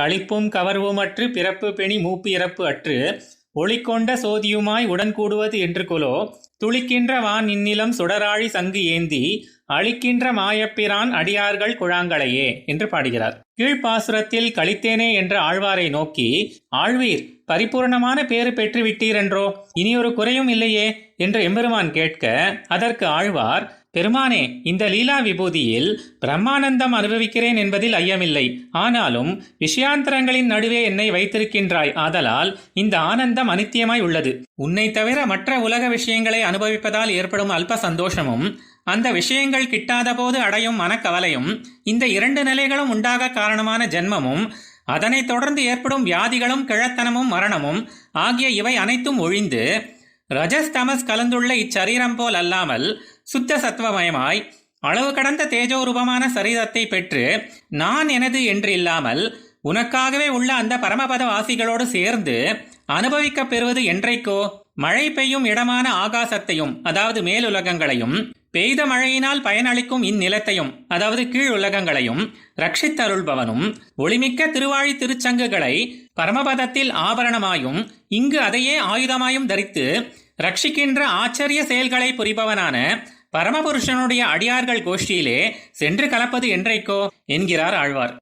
களிப்பும் கவர்வுமற்று பிறப்பு பெணி மூப்பு இறப்பு அற்று ஒளிக்கொண்ட சோதியுமாய் உடன் கூடுவது என்று கொலோ துளிக்கின்ற வான் இந்நிலம் சுடராழி சங்கு ஏந்தி அழிக்கின்ற மாயப்பிரான் அடியார்கள் குழாங்களையே என்று பாடுகிறார். கீழ்ப்பாசுரத்தில் கழித்தேனே என்ற ஆழ்வாரை நோக்கி ஆழ்வீர் பரிபூர்ணமான பேறு பெற்று விட்டீரென்றோ இனி இனியொரு குறையும் இல்லையே? என்று எம்பெருமான் கேட்க அதற்கு ஆழ்வார் பெருமானே இந்த லீலா விபூதியில் பிரம்மானந்தம் அனுபவிக்கிறேன் என்பதில் ஐயமில்லை. ஆனாலும் விஷயாந்தரங்களின் நடுவே என்னை வைத்திருக்கின்றாய். ஆதலால் இந்த ஆனந்தம் அனித்தியமாய் உள்ளது. உன்னை தவிர மற்ற உலக விஷயங்களை அனுபவிப்பதால் ஏற்படும் அல்ப சந்தோஷமும் அந்த விஷயங்கள் கிட்டாத போது அடையும் மனக்கவலையும் இந்த இரண்டு நிலைகளும் உண்டாக காரணமான ஜென்மமும் அதனைத் தொடர்ந்து ஏற்படும் வியாதிகளும் கிழத்தனமும் மரணமும் ஆகிய இவை அனைத்தும் ஒழிந்து ரஜஸ் தமஸ் கலந்துள்ள இச்சரீரம் போல் அல்லாமல் சுத்த சத்வமயமாய் அளவு கடந்த தேஜோரூபமான சரீரத்தை பெற்று நான் எனது என்று இல்லாமல் உனக்காகவே உள்ள அந்த பரமபத வாசிகளோடு சேர்ந்து அனுபவிக்கப் பெறுவது என்றைக்கோ மழை பெய்யும் இடமான ஆகாசத்தையும் அதாவது மேலுலகங்களையும் பெய்த மழையினால் பயனளிக்கும் இந்நிலத்தையும் அதாவது கீழ் உலகங்களையும் ரட்சித்தருள்பவனும் ஒளிமிக்க திருவாழி திருச்சங்குகளை பரமபதத்தில் ஆபரணமாயும் இங்கு அதையே ஆயுதமாயும் தரித்து ரட்சிக்கின்ற ஆச்சரிய செயல்களை புரிபவனான பரமபுருஷனுடைய அடியார்கள் கோஷ்டியிலே சென்று கலப்பது என்றைக்கோ என்கிறார் ஆழ்வார்.